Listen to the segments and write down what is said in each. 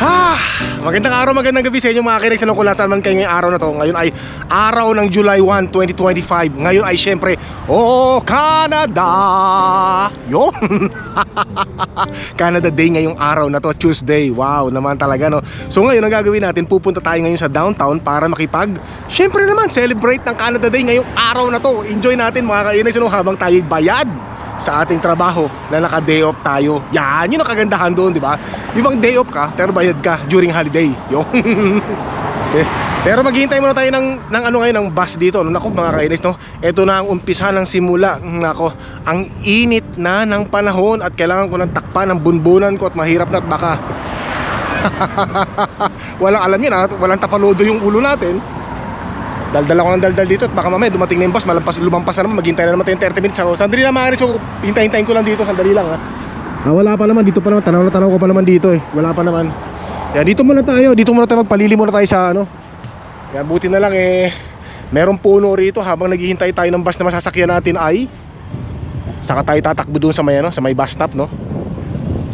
Ha! Magandang araw, magandang gabi sa inyo mga kinig sa kung nasaan man kayo ngayong araw na to. Ngayon ay araw ng July 1, 2025. Ngayon ay syempre, oh, Canada! Yun! Canada Day ngayong araw na to, Tuesday. Wow, naman talaga no. So ngayon ang gagawin natin, pupunta tayo ngayon sa downtown para makipag, syempre naman, celebrate ng Canada Day ngayong araw na to. Enjoy natin mga kainis ano, habang tayo bayad sa ating trabaho na naka-day off tayo. Yan, yun ang kagandahan doon, di ba? Yung bang day off ka, pero bayad ka during holiday. Yung Eh, Pero maghihintay muna tayo ng, ng ano ngayon, ng bus dito. No? Naku, mga kainis, no? Ito na ang umpisa ng simula. Nako, ang init na ng panahon at kailangan ko ng takpan ng bunbunan ko at mahirap na at baka walang alam yun ha, walang tapalodo yung ulo natin Daldal ako ng daldal dito at baka mamaya dumating na yung bus, malampas, lumampas na naman, maghintay na naman tayo ng 30 minutes. So, sandali na mga so hintay-hintayin ko lang dito, sandali lang ha. Ah, wala pa naman, dito pa naman, tanaw na tanaw ko pa naman dito eh. Wala pa naman. Yan, dito muna tayo, dito muna tayo, magpalili muna tayo sa ano. Kaya buti na lang eh, merong puno rito habang naghihintay tayo ng bus na masasakyan natin ay saka tayo tatakbo doon sa may ano, sa may bus stop no.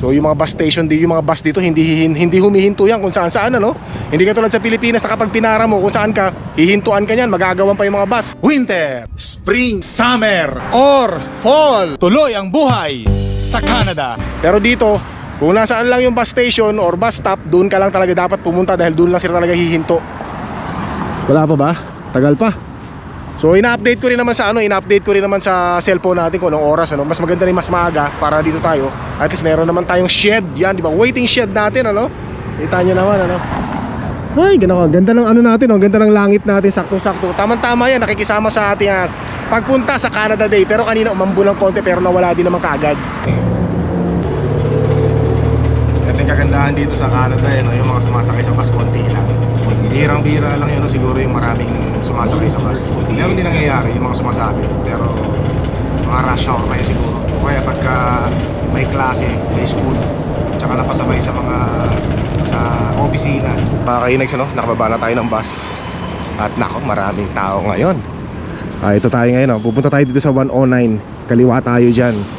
So yung mga bus station, di yung mga bus dito hindi hindi humihinto yan kung saan saan ano. Hindi katulad sa Pilipinas na kapag pinara mo kung saan ka, hihintuan ka niyan, magagawan pa yung mga bus. Winter, Spring, Summer, or Fall. Tuloy ang buhay sa Canada. Pero dito, kung nasaan lang yung bus station or bus stop, doon ka lang talaga dapat pumunta dahil doon lang sila talaga hihinto. Wala pa ba? Tagal pa. So ina-update ko rin naman sa ano, ina-update ko rin naman sa cellphone natin kung anong oras ano. Mas maganda rin mas maaga para dito tayo. At least meron naman tayong shed, yan, di ba? Waiting shed natin ano. Kita niyo naman ano. Ay, ko. Ganda ng ano natin, oh. ganda ng langit natin, sakto-sakto. Tamang-tama yan, nakikisama sa ating ah, pagpunta sa Canada Day. Pero kanina umambo ng konti pero nawala din naman kaagad. Ito yung kagandahan dito sa Canada eh, no? yung mga sumasakay sa bus konti lang. Birang-bira lang yun, siguro yung maraming sumasakay sa bus. Meron din nangyayari yung mga sumasabi, pero mga rush hour yun siguro. O Kaya pagka may klase, may school, tsaka napasabay sa mga sa opisina. Mga kainags, ano? nakababa na tayo ng bus. At nako, maraming tao ngayon. Ah, ito tayo ngayon, oh. pupunta tayo dito sa 109. Kaliwa tayo dyan.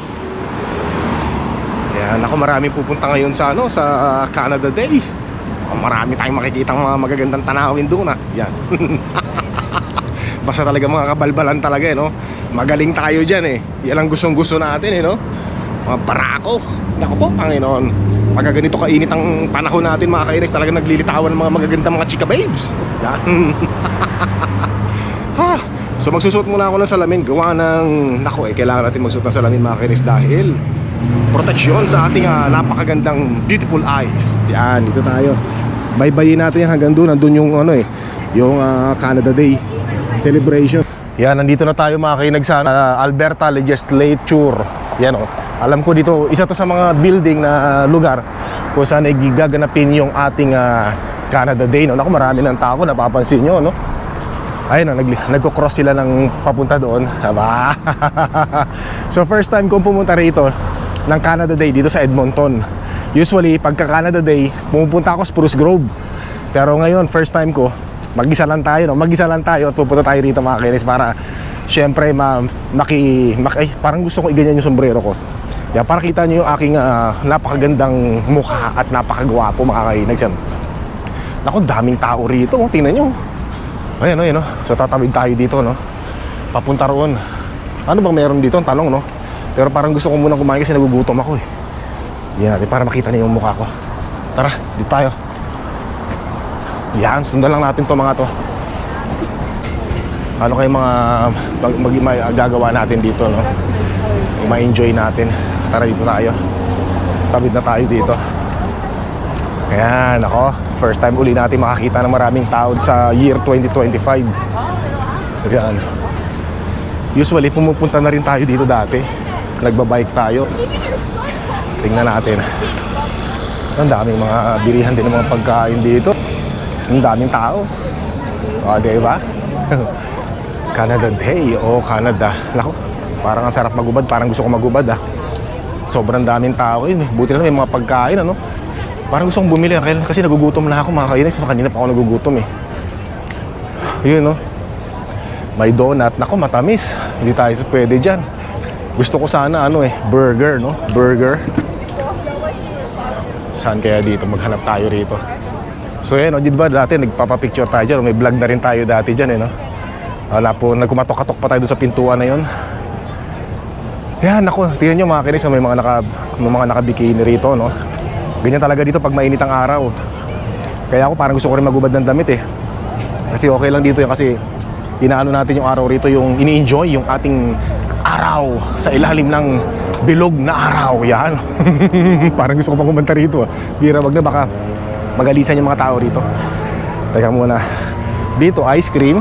Yan, ako maraming pupunta ngayon sa ano sa ah, Canada Day. Oh, marami tayong makikitang mga magagandang tanawin doon ah. Yan. Basta talaga mga kabalbalan talaga eh, no. Magaling tayo diyan eh. Yan ang gustong-gusto natin eh, no. Mga barako. Nako po, Panginoon. Pagka ganito kainit ang panahon natin mga kainis talaga naglilitawan ng mga magagandang mga chika babes. Yan. ha. So magsusuot muna ako ng salamin gawa ng nako eh kailangan natin magsuot ng salamin mga kainis dahil proteksyon sa ating ah, napakagandang beautiful eyes. Yan, dito tayo. Baybayin natin yan hanggang doon. Nandun yung ano eh, yung ah, Canada Day celebration. Yan, nandito na tayo mga kainag sa ah, Alberta Legislature. Yan oh. Alam ko dito, isa to sa mga building na lugar kung saan ay gaganapin yung ating ah, Canada Day. No? Naku, marami ng tao, napapansin nyo, no? Ayun, oh, nag nagko-cross sila ng papunta doon. Aba. so first time kong pumunta rito ng Canada Day dito sa Edmonton. Usually, pagka Canada Day, pumupunta ako sa Spruce Grove. Pero ngayon, first time ko, mag-isa lang tayo, no? Mag-isa lang tayo at pupunta tayo rito mga kinis para syempre ma maki, maki ay, parang gusto ko iganyan yung sombrero ko. Yan, para kita nyo yung aking ah, napakagandang mukha at napakagwapo mga kainags yan. Naku, daming tao rito. Oh, tingnan nyo. Ayan, ayan, no? So tatawid tayo dito, no? Papunta roon. Ano bang meron dito? Ang tanong, no? Pero parang gusto ko munang kumain kasi nagugutom ako, eh. Yan natin, para makita niyo yung mukha ko. Tara, dito tayo. Yan, sundan lang natin to mga to. Ano kayo mga mag, mag, may, gagawa natin dito, no? Ma-enjoy natin. Tara, dito tayo. Tawid na tayo dito. Ayan, ako. First time uli natin makakita ng maraming tao sa year 2025. Ayan. Usually, pumupunta na rin tayo dito dati. Nagbabike tayo. Tingnan natin. Ang daming mga bilihan din ng mga pagkain dito. Ang daming tao. O, di ba? Canada Day. O, Canada. Nako, parang ang sarap magubad. Parang gusto ko magubad, ah. Sobrang daming tao yun. eh. Buti na may mga pagkain, ano? Parang gusto kong bumili kaya- kasi nagugutom na ako mga kainis. Kanina pa ako nagugutom eh. Yun no. May donut. Nako matamis. Hindi tayo pwede dyan. Gusto ko sana ano eh, burger no? Burger. saan kaya dito maghanap tayo rito. So yan, oh, di ba dati nagpapapicture tayo dyan, may vlog na rin tayo dati dyan eh, no? Wala po, nagkumatok-katok pa tayo doon sa pintuan na yon. Yan, ako, tingnan nyo mga kinis, may mga, naka, may mga nakabikini rito, no? Ganyan talaga dito pag mainit ang araw. Kaya ako parang gusto ko rin magubad ng damit eh. Kasi okay lang dito yan kasi inaano natin yung araw rito, yung ini-enjoy yung ating araw sa ilalim ng bilog na araw. Yan. parang gusto ko pang kumanta rito. ah. Bira, wag na baka magalisan yung mga tao rito. Teka muna. Dito, ice cream.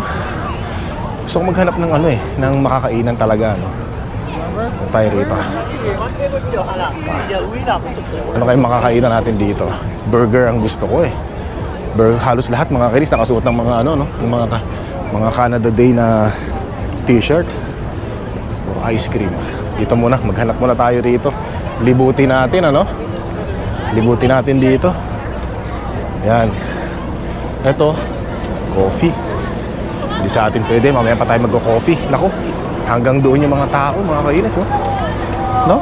Gusto ko maghanap ng ano eh, ng makakainan talaga, no? Ano tayo rito? Ano kayong makakainan natin dito? Burger ang gusto ko eh. Burger, halos lahat mga kinis nakasuot ng mga ano no, ng mga mga Canada Day na t-shirt. Ice cream. Dito muna, maghanap muna tayo rito. Libutin natin ano? Libutin natin dito. Yan. Ito, coffee. Hindi sa atin pwede, mamaya pa tayo magko-coffee. Nako, hanggang doon yung mga tao, mga kainis, oh. No?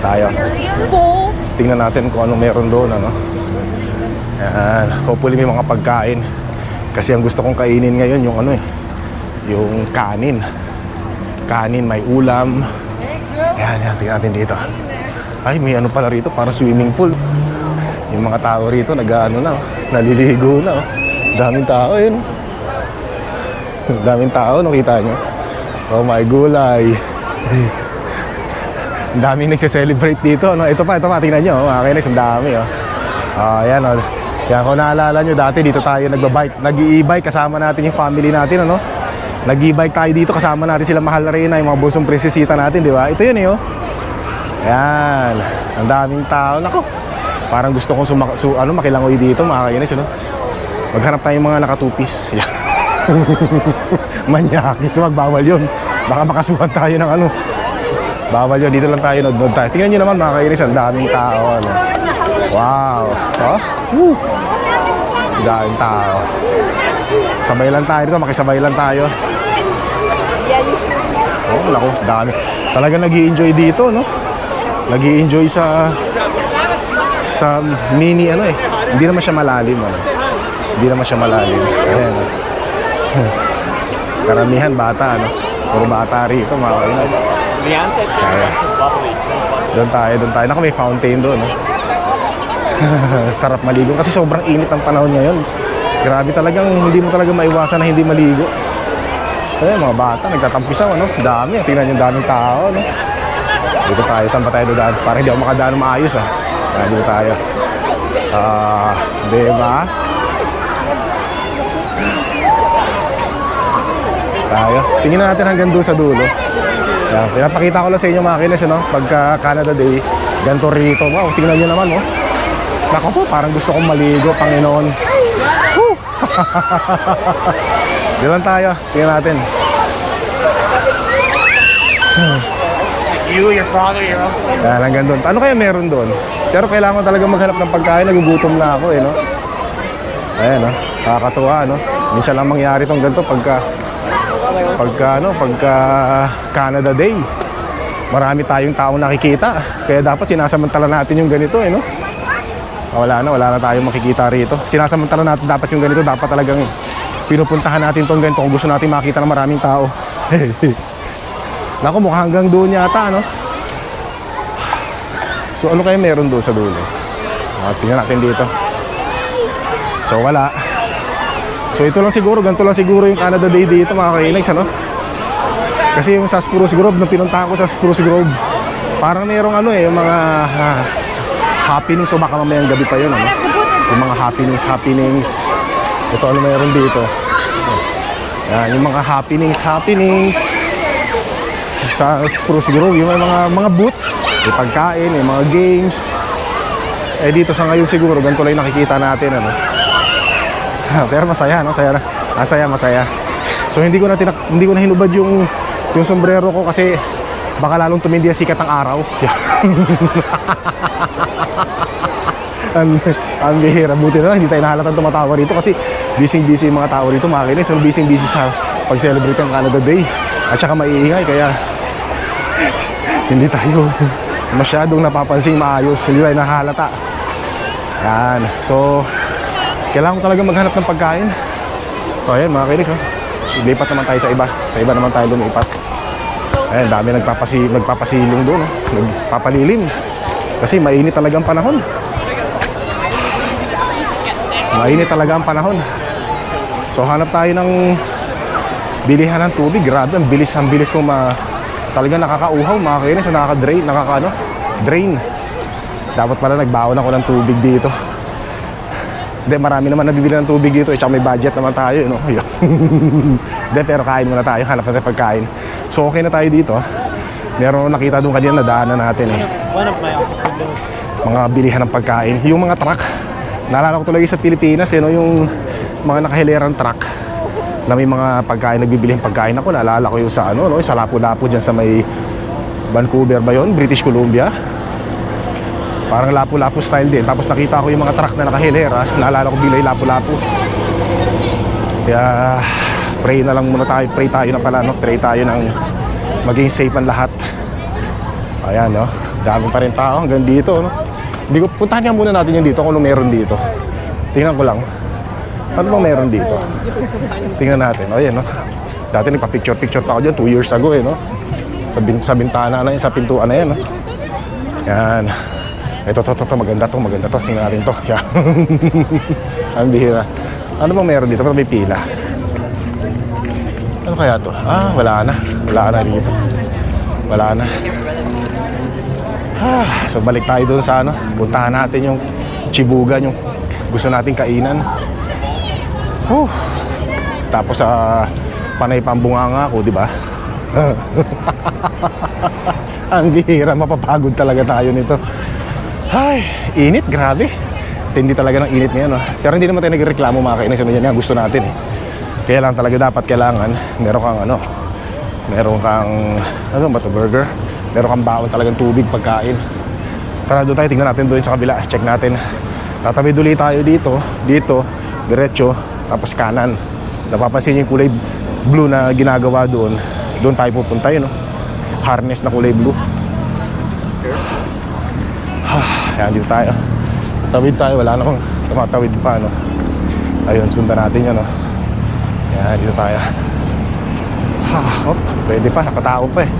Tayo. Tingnan natin kung ano meron doon, ano. Yan. Hopefully may mga pagkain. Kasi ang gusto kong kainin ngayon yung ano eh, yung kanin. Kanin, may ulam. Yan, yan, tingnan natin dito. Ay, may ano pala rito, parang swimming pool. Yung mga tao rito, nag-ano na, naliligo na. Daming tao, yun. Daming tao, nakita nyo? Oh my gulay. Daming nagse-celebrate dito, no? Ito pa, ito pa, tingnan nyo, oh. mga kainis, ang dami, oh. Ah, yan, oh. Yan, kung naalala nyo, dati dito tayo nagbabike, nag-i-bike kasama natin yung family natin, ano? Nag-i-bike tayo dito, kasama natin sila Mahal na Reyna, yung mga busong prinsesita natin, di ba? Ito yun, eh, oh. Yan, ang daming tao. Nako, parang gusto kong sumak su ano, makilangoy dito, mga kainis, ano? Maghanap tayo ng mga nakatupis. Yan. Manyakis, magbawal yun. Baka makasuhan tayo ng ano. Bawal yun, dito lang tayo, nod tayo. Tingnan nyo naman mga kainis, ang daming tao. Ano. Wow. Oh? Woo. Daming tao. Sabay lang tayo dito, makisabay lang tayo. Oh, naku, dami. Talaga nag enjoy dito, no? nag enjoy sa sa mini ano eh. Hindi naman siya malalim, ano. Hindi naman siya malalim. Ayan. oh. Karamihan bata, ano. Puro bata rito, mga kainan. Kaya. Doon tayo, doon tayo. Naku, may fountain doon, no? Sarap maligo kasi sobrang init ang panahon ngayon. Grabe talagang hindi mo talaga maiwasan na hindi maligo. Eh, mga bata, nagtatampisaw, ano? Dami, ah. tingnan yung daming tao, no? Dito tayo, saan pa tayo dadaan? Para hindi ako makadaan maayos, ah. Ah, dito tayo. Ah, di ba? Tayo. Tingnan natin hanggang doon sa dulo. Yan, pinapakita ko lang sa inyo mga kinis, ano? Pagka Canada Day, ganito rito. Wow, tingnan nyo naman, oh. Nako po, parang gusto kong maligo, Panginoon. Woo! Diyan tayo, tingnan natin. You, your father, your uncle. Yan, hanggang doon. Ano kaya meron doon? Pero kailangan ko talaga maghanap ng pagkain. Nagugutom na ako, eh, no? Ayan, no? Nakakatuwa, no? Minsan lang mangyari tong ganito pagka pagka ano, pagka Canada Day. Marami tayong taong nakikita. Kaya dapat sinasamantala natin yung ganito, eh, no? Wala na, wala na tayong makikita rito. Sinasamantala natin dapat yung ganito. Dapat talagang pinupuntahan natin tong ganito kung gusto natin makita ng maraming tao. Naku, mukhang hanggang doon yata, no? So ano kaya meron doon sa dulo? Ah, tingnan natin dito. So wala. So ito lang siguro, ganito lang siguro yung Canada Day dito mga kainags, ano? Kasi yung sa Spruce Grove, nung pinuntahan ko sa Spruce Grove, parang merong ano eh, yung mga ah, happenings, so baka mamayang gabi pa yun, ano? Yung mga happenings, happenings. Ito ano meron dito? Yan, yung mga happenings, happenings sa Spruce Grove, yung mga mga booth, may pagkain, may mga games. Eh dito sa ngayon siguro, ganito lang nakikita natin, ano. Pero masaya, no? Masaya na. Masaya, masaya. So hindi ko na tinak hindi ko na hinubad yung yung sombrero ko kasi baka lalong tumindi ang sikat ng araw. ang, ang bihira. Buti na lang, hindi tayo nahalatang tumatawa rito kasi busy-busy yung mga tao rito, mga kinis. Ang busy-busy sa pag-celebrate ng Canada Day. At saka maiingay, kaya hindi tayo masyadong napapansin maayos, hindi tayo nahalata. Yan. So, kailangan ko talaga maghanap ng pagkain. So, ayan mga kinis, oh. Lipat naman tayo sa iba. Sa iba naman tayo lumipat. Ayan, dami nagpapasi, nagpapasilong doon, oh. Nagpapalilim. Kasi mainit talaga ang panahon. Mainit talaga ang panahon. So, hanap tayo ng bilihan ng tubig. Grabe, ang bilis, ang bilis ko ma... Talaga nakakauhaw, mga kinis, nakaka-drain, nakaka, ano, drain. Dapat pala nagbaon ako ng tubig dito. Hindi, marami naman nabibili ng tubig dito. Eh, tsaka may budget naman tayo, no? Ayun. Hindi, pero kain muna tayo. Hanap natin pagkain. So, okay na tayo dito. Meron akong nakita doon kanina na daanan natin eh. Mga bilihan ng pagkain. Yung mga truck. Naalala ko tuloy sa Pilipinas, eh, no? Yung mga nakahilerang truck na may mga pagkain, nagbibilihing pagkain ako. Naalala ko yung sa ano, no? Sa Lapu-Lapu dyan sa may Vancouver ba yun? British Columbia. Parang lapu-lapu style din. Tapos nakita ko yung mga truck na nakahilera. Naalala ko bilay lapu-lapu. Kaya pray na lang muna tayo. Pray tayo na pala. No? Pray tayo ng maging safe ang lahat. Ayan, no? Dami pa rin tao hanggang dito, no? Hindi ko, puntahan nga muna natin yung dito kung ano meron dito. Tingnan ko lang. Ano bang meron dito? Tingnan natin. O, no? Dati nagpa-picture-picture pa ako dyan 2 years ago, eh, no? Sa, bin, sa bintana na yun, sa pintuan na yan, no? Yan. Ito, to, to, to, maganda to, maganda to. Tingnan natin to. Yan. Ang bihira. Ano bang meron dito? Pero may pila. Ano kaya to? Ah, wala na. Wala na dito. Wala na. Ah, so balik tayo doon sa ano. Puntahan natin yung chibugan, yung gusto nating kainan. Huh. Tapos sa panay pambunganga ako, di ba? Ang bihira, mapapagod talaga tayo nito. Ay, init, grabe. Tindi talaga ng init ngayon. No? Pero hindi naman tayo nagreklamo mga kainis. Ano yan yan, gusto natin eh. Kaya lang talaga dapat kailangan, meron kang ano, meron kang, ano ba to, burger? Meron kang bawal talagang tubig, pagkain. Tara doon tayo, tingnan natin doon sa kabila. Check natin. Tatawid ulit tayo dito, dito, diretso, tapos kanan. Napapansin niyo yung kulay blue na ginagawa doon. Doon tayo pupunta yun, no? Harness na kulay blue. Ayan, dito tayo. Tawid tayo, wala na akong tumatawid pa, no? Ayun, sundan natin yun, no? Ayan, dito tayo. Ha, hop, pwede pa, nakatao pa eh.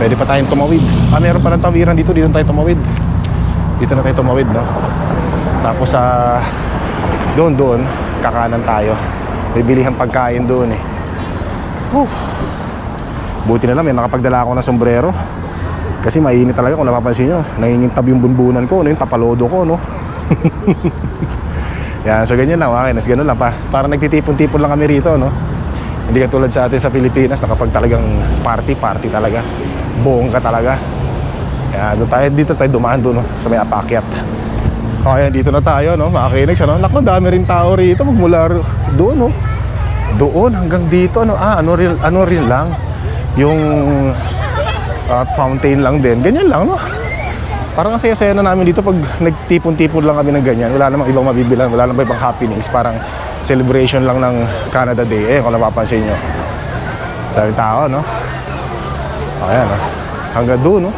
Pwede pa tayong tumawid. Ah, meron pa ng tawiran dito, dito tayo tumawid. Dito na tayo tumawid, no? Tapos sa doon, doon, kakanan tayo. May bilihan pagkain doon eh. Whew. Buti na lang, may nakapagdala ako ng sombrero. Kasi mainit talaga kung napapansin nyo. Nangingintab yung bunbunan ko, ano yung tapalodo ko, no? Yan, so ganyan lang, okay, nas ganun lang pa. Parang nagtitipon-tipon lang kami rito, no? Hindi katulad sa atin sa Pilipinas, na kapag talagang party, party talaga. Buong ka talaga. Yan, doon tayo, dito tayo dumaan doon, no? Sa may apakyat. Okay, dito na tayo, no? Mga kinags, ano? Naku, dami rin tao rito. Magmula doon, no? Doon hanggang dito, ano? Ah, ano rin, ano rin lang. Yung at fountain lang din. Ganyan lang, no? Parang ang saya-saya na namin dito pag nagtipon-tipon lang kami ng ganyan. Wala namang ibang mabibilan, wala namang ibang happenings. Parang celebration lang ng Canada Day. Eh, kung napapansin nyo. Daming tao, no? Ayan, no? Hanggang doon, no?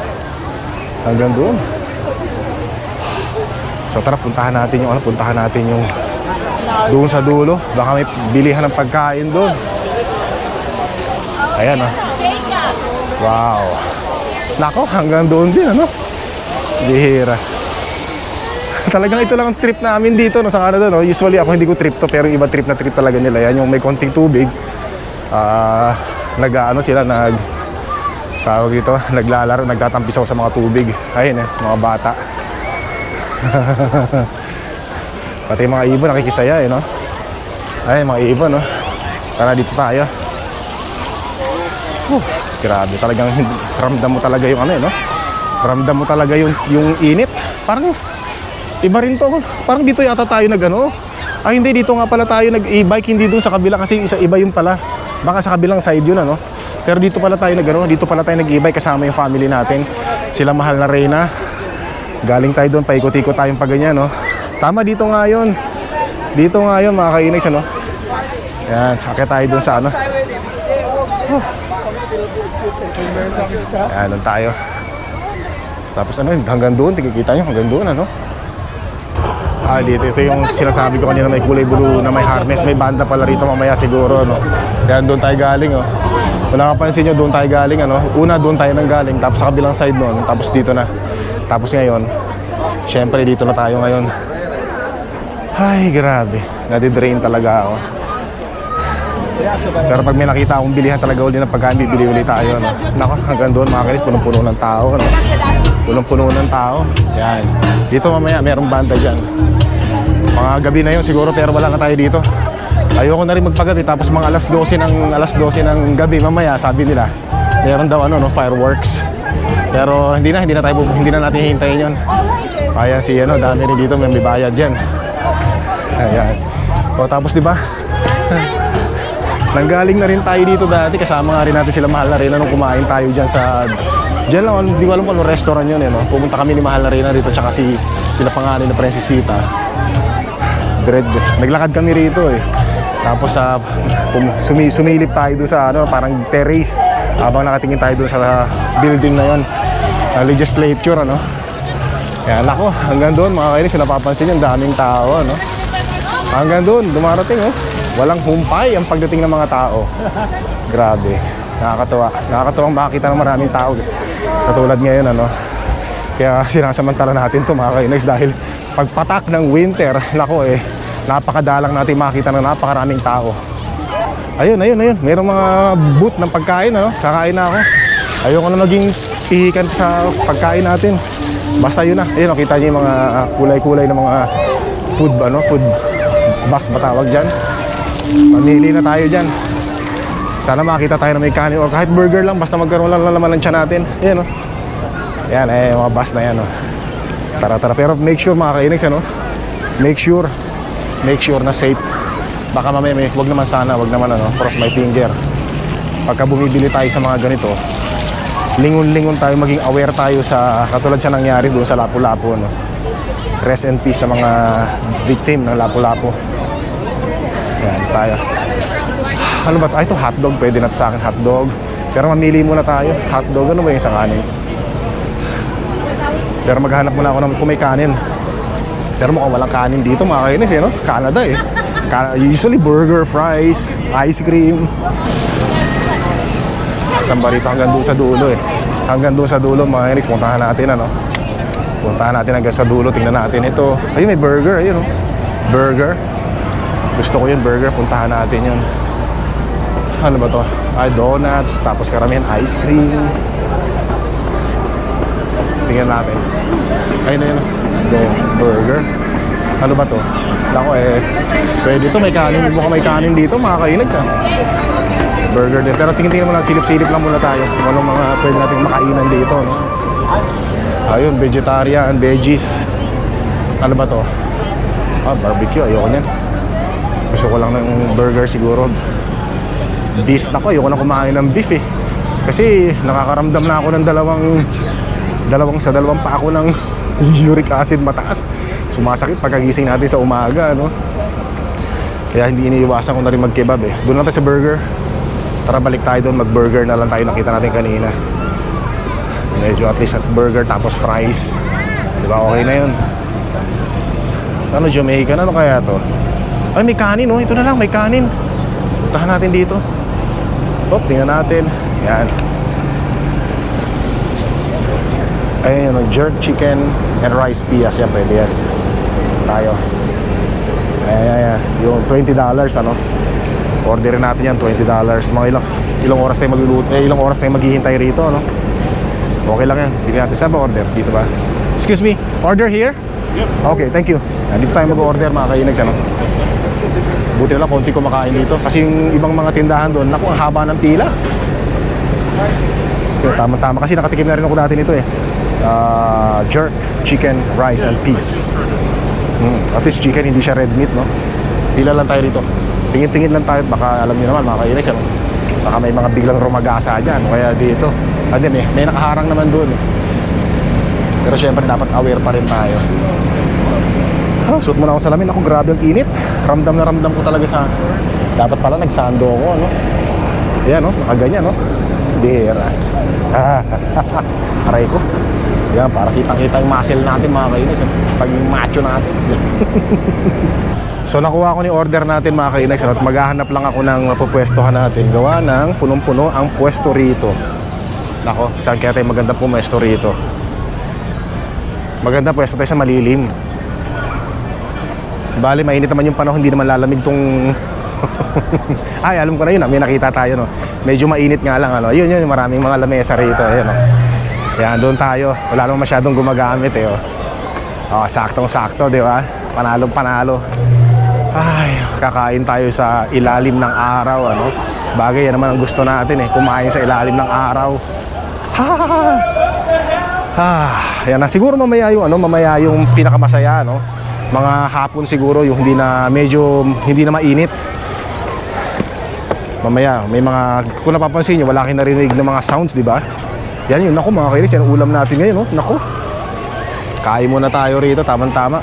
Hanggang doon. So tara, puntahan natin yung ano, puntahan natin yung doon sa dulo. Baka may bilihan ng pagkain doon. Ayan, no? Wow. Nako, hanggang doon din, ano? Bihira. Talagang ito lang ang trip namin dito no, sa Canada. No? Usually ako hindi ko trip to, pero iba trip na trip talaga nila. Yan yung may konting tubig. Ah, nag ano sila, nag tawag dito, naglalaro, nagtatampisaw sa mga tubig. Ayun eh, mga bata. Pati mga ibon nakikisaya eh, no? Ay, mga ibon, no? Tara dito tayo. Huh, grabe talagang ramdam mo talaga yung ano eh, no? Ramdam mo talaga yung yung init. Parang iba rin to. Parang dito yata tayo nag ano. Ay hindi dito nga pala tayo nag e-bike hindi doon sa kabila kasi isa iba yung pala. Baka sa kabilang side yun ano. Pero dito pala tayo nag ano, dito pala tayo nag e-bike kasama yung family natin. Sila mahal na Reyna. Galing tayo doon, paikot-ikot tayong pag ganyan, no? Tama, dito nga yun. Dito nga yun, mga kainags, ano? Yan, akit tayo doon sa ano. Yan, doon tayo. Tapos ano, hanggang doon, tigikita nyo, hanggang doon, ano? Ah, dito, ito yung sinasabi ko kanina may kulay blue na may harness. May banda pala rito mamaya siguro, no? Kaya doon tayo galing, oh. Kung nakapansin nyo, doon tayo galing, ano? Una, doon tayo nang galing, tapos sa kabilang side noon, tapos dito na. Tapos ngayon, syempre dito na tayo ngayon. Ay, grabe. Nadidrain talaga ako. Pero pag may nakita akong bilihan talaga ulit ng pagkain, bibili ulit tayo. No? Nako, hanggang doon mga kinis, punong-puno ng tao. No? Punong-puno ng tao. Yan. Dito mamaya, merong banda dyan. Mga gabi na yun siguro, pero wala na tayo dito. Ayoko na rin magpagabi, tapos mga alas 12 ng alas 12 ng gabi mamaya, sabi nila, meron daw ano, no, fireworks. Pero hindi na, hindi na tayo hindi na natin hihintayin yun. Kaya si ano, dami rin dito, may bayad dyan. Ayan. O tapos di ba? Nanggaling na rin tayo dito dati kasama nga rin natin sila Mahal Arena nung kumain tayo dyan sa Diyan lang, hindi ko alam kung anong restaurant yun eh, no? Pumunta kami ni Mahal Arena dito tsaka si sila pangalan na Princesita. Dread. Naglakad kami rito eh. Tapos sa pum- sumi, sumilip tayo doon sa ano, parang terrace habang nakatingin tayo doon sa building na yon. Uh, legislature ano. Kaya nako, hanggang doon mga kainis, napapansin yung daming tao ano. Hanggang doon, dumarating oh. Walang humpay ang pagdating ng mga tao. Grabe. Nakakatuwa. Nakakatuwang makakita ng maraming tao. Katulad ngayon ano. Kaya sinasamantala natin to mga kainis dahil pagpatak ng winter, nako eh, napakadalang natin makita ng napakaraming tao. Ayun, ayun, ayun. Mayroong mga booth ng pagkain, ano? Kakain na ako. Ayoko na maging pihikan sa pagkain natin. Basta yun na. Ayun, oh, kita niyo yung mga ah, kulay-kulay ng mga food, ano? Food bus ba tawag dyan? Mamili na tayo dyan. Sana makita tayo na may kanin or kahit burger lang basta magkaroon lang ng ng tiyan natin. Ayan o. Ayan, eh, mga bus na yan o. Tara, tara. Pero make sure mga kainags, ano? Make sure. Make sure na safe. Baka mamaya may, wag naman sana, wag naman ano, cross my finger. Pagka bumibili tayo sa mga ganito, lingon-lingon tayo, maging aware tayo sa katulad siya nangyari doon sa Lapu-Lapu, no? Rest in peace sa mga victim ng Lapu-Lapu. Yan, tayo. Ano ba? Ah, ito hotdog. Pwede na sa akin hotdog. Pero mamili muna tayo. Hotdog, ano ba yung isang kanin? Pero maghanap muna ako ng kung may kanin. Pero mukhang walang kanin dito mga kainis eh, no? Canada eh. Usually burger, fries, ice cream. Saan ba rito? Hanggang doon sa dulo eh. Hanggang doon sa dulo mga kainis, puntahan natin ano. Puntahan natin hanggang sa dulo, tingnan natin ito. Ayun, may burger, ayun oh. Burger. Gusto ko yun, burger. Puntahan natin yun. Ano ba to? Ay, donuts, tapos karamihan ice cream. Tingnan natin. Ayun na yun. Do, burger. Ano ba to? Nako eh, pwede to may kanin. Mukhang may kanin dito, mga kainags ah. Burger din. Pero tingin-tingin lang, silip-silip lang muna tayo. Kung anong mga pwede natin makainan dito. No? Ayun, vegetarian, veggies. Ano ba to? Ah, barbecue. Ayoko niyan. Gusto ko lang ng burger siguro. Beef. Nako, ayoko na kumain ng beef eh. Kasi nakakaramdam na ako ng dalawang dalawang sa dalawang pa ako ng uric acid mataas. Sumasakit pagkagising natin sa umaga, no? Kaya hindi iniiwasan ko na rin mag-kebab eh. Doon lang tayo sa burger. Tara balik tayo doon, mag-burger na lang tayo nakita natin kanina. Medyo at least at burger tapos fries. Di ba okay na yun? Ano Jamaican? Ano kaya to? Ay may kanin oh, ito na lang may kanin. Puntahan natin dito. Oh, tingnan natin. Yan. Ayun, ano, jerk chicken and rice pias. Yan, pwede yan. Tayo. Ayan, ayan, ayan. Yung $20 ano. Orderin natin yan, $20. Mga ilang, ilang oras tayo magluluto, eh, ilang oras tayo maghihintay rito, ano. Okay lang yan. Bili natin. Saan ba order? Dito ba? Excuse me, order here? Yep. Okay, thank you. Dito tayo mag-order mga kainags, ano. Buti lang, konti kumakain dito. Kasi yung ibang mga tindahan doon, naku, ang haba ng pila. Yung tama-tama. Kasi nakatikim na rin ako dati nito eh. Ah, jerk, chicken, rice, and peas. Mm, at least chicken, hindi siya red meat, no? Pila lang tayo dito. Tingin-tingin lang tayo. Baka alam niyo naman, mga kainis, ano? Baka may mga biglang rumagasa dyan. Kaya dito. Hindi, may, may nakaharang naman doon. Pero syempre, dapat aware pa rin tayo. Ah, suot mo na ako sa lamin. Ako, grabe ang init. Ramdam na ramdam ko talaga sa... Dapat pala nagsando ako, ano? Ayan, no? Nakaganyan, no? Bihira. Aray ko. Yan, para kitang-kita yung muscle natin mga kainis. eh. Pag yung macho natin. so nakuha ko ni order natin mga kainis at maghahanap lang ako ng mapupwestohan natin. Gawa ng punong-puno ang pwesto rito. Nako, saan kaya tayo magandang pumwesto rito? Maganda pwesto tayo sa malilim. Bali, mainit naman yung panahon, hindi naman lalamig tong... Ay, alam ko na yun, ah. may nakita tayo, no? Medyo mainit nga lang, ano? Yun, yun, maraming mga lamesa rito, ayun, no? Yan, doon tayo. Wala namang masyadong gumagamit, eh, oh. Oh, saktong-sakto, di ba? Panalong panalo. Ay, kakain tayo sa ilalim ng araw, ano? Bagay, yan naman ang gusto natin, eh. Kumain sa ilalim ng araw. Ha! Ah, yan na. Siguro mamaya yung ano, mamaya yung pinakamasaya, no? Mga hapon siguro yung hindi na medyo hindi na mainit. Mamaya, may mga kung napapansin niyo, wala kayong narinig ng mga sounds, di ba? Yan yun, nako mga kainis, yan ulam natin ngayon, no? Nako. Kain muna tayo rito, tamang-tama.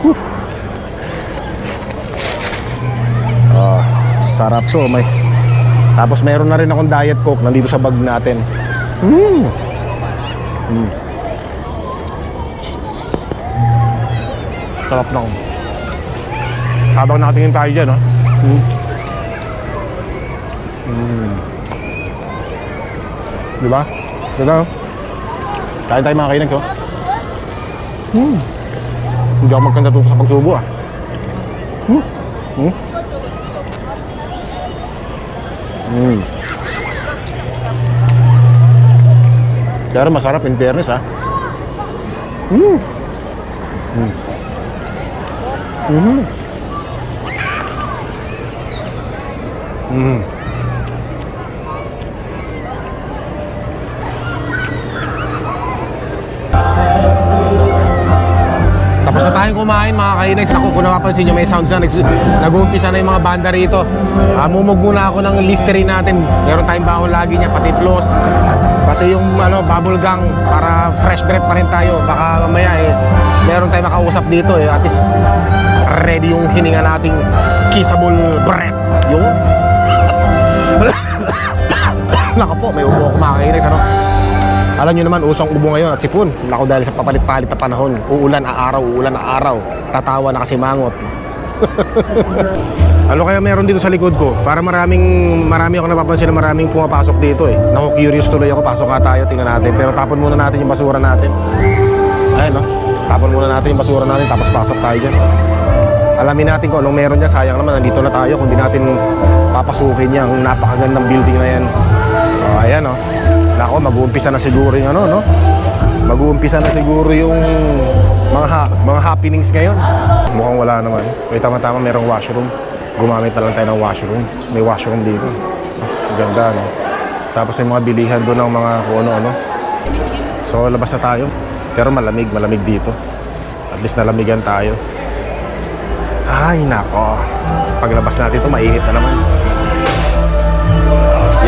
Whew. Ah, sarap to, may. Tapos meron na rin akong diet coke nandito sa bag natin. Mm. Mm. Sarap na Habang nakatingin tayo dyan, no? Mm. Mm. Di ba? Ganda, no? Kain tayo mga kainan ko. Mm. Hindi ako magkanda sa pagsubo, ah. Mm. Mm. Mm. Pero masarap in fairness ha. Mm. Mm. Mm. Mm. Tapos na tayong kumain mga kainags. Ako kung napapansin nyo may sounds na nag-uumpisa na yung mga banda rito. Ah, mumug muna ako ng listery natin. Meron tayong baon lagi niya, pati floss. Pati yung ano, bubble gang para fresh breath pa rin tayo. Baka mamaya eh, meron tayong makausap dito eh. At least ready yung hininga nating kissable breath. Yung Naka po, may ubo ako mga kainags. Ano? Alam nyo naman, usong ubo ngayon at sipon. Nako dahil sa papalit-palit na panahon. Uulan a araw, uulan a araw. Tatawa na kasi mangot. ano kaya meron dito sa likod ko? Para maraming, marami ako napapansin na maraming pumapasok dito eh. Naku, curious tuloy ako. Pasok ka tayo, tingnan natin. Pero tapon muna natin yung basura natin. Ayun no? Tapon muna natin yung basura natin tapos pasok tayo dyan. Alamin natin kung anong meron dyan. Sayang naman, nandito na tayo. Kung di natin papasukin yung napakagandang building na yan. Oh, ayan oh. Nako, mag-uumpisa na siguro yung ano, no? Mag-uumpisa na siguro yung mga ha- mga happenings ngayon. Mukhang wala naman. Kaya tama-tama merong washroom. Gumamit na lang tayo ng washroom. May washroom dito. Ganda, no? Tapos may mga bilihan doon ng mga kung ano-ano. So, labas na tayo. Pero malamig, malamig dito. At least nalamigan tayo. Ay, nako. Paglabas natin ito, mainit na naman.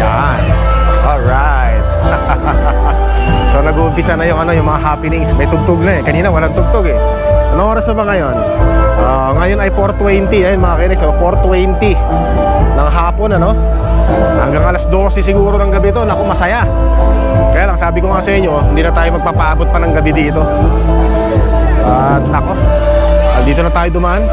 Yan. Alright. so nag-uumpisa na yung ano yung mga happenings. May tugtog na eh. Kanina walang tugtog eh. Anong oras na ba ngayon? Ah, ngayon ay 4.20. Ayun mga kinis. So 4.20 ng hapon ano. Hanggang alas 12 siguro ng gabi to. Naku masaya. Kaya lang sabi ko nga sa inyo, hindi na tayo magpapaabot pa ng gabi dito. At nako. Dito na tayo dumaan.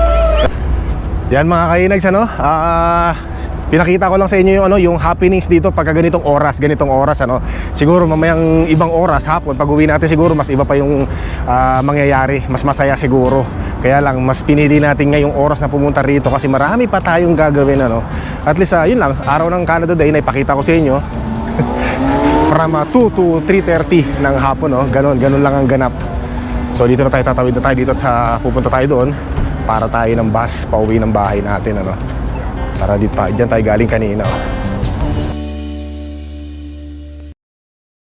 Yan mga kainags ano. Ah Pinakita ko lang sa inyo yung ano, yung happenings dito pagka ganitong oras, ganitong oras ano. Siguro mamayang ibang oras hapon pag uwi natin siguro mas iba pa yung ah, mangyayari, mas masaya siguro. Kaya lang mas pinili natin ngayong oras na pumunta rito kasi marami pa tayong gagawin ano. At least ah, yun lang, araw ng Canada Day na ipakita ko sa inyo. From ah, 2 to 3:30 ng hapon no. Ganon, ganon lang ang ganap. So dito na tayo tatawid na tayo dito at ah, pupunta tayo doon para tayo ng bus pauwi ng bahay natin ano. Para dito tayo, dyan tayo galing kanina.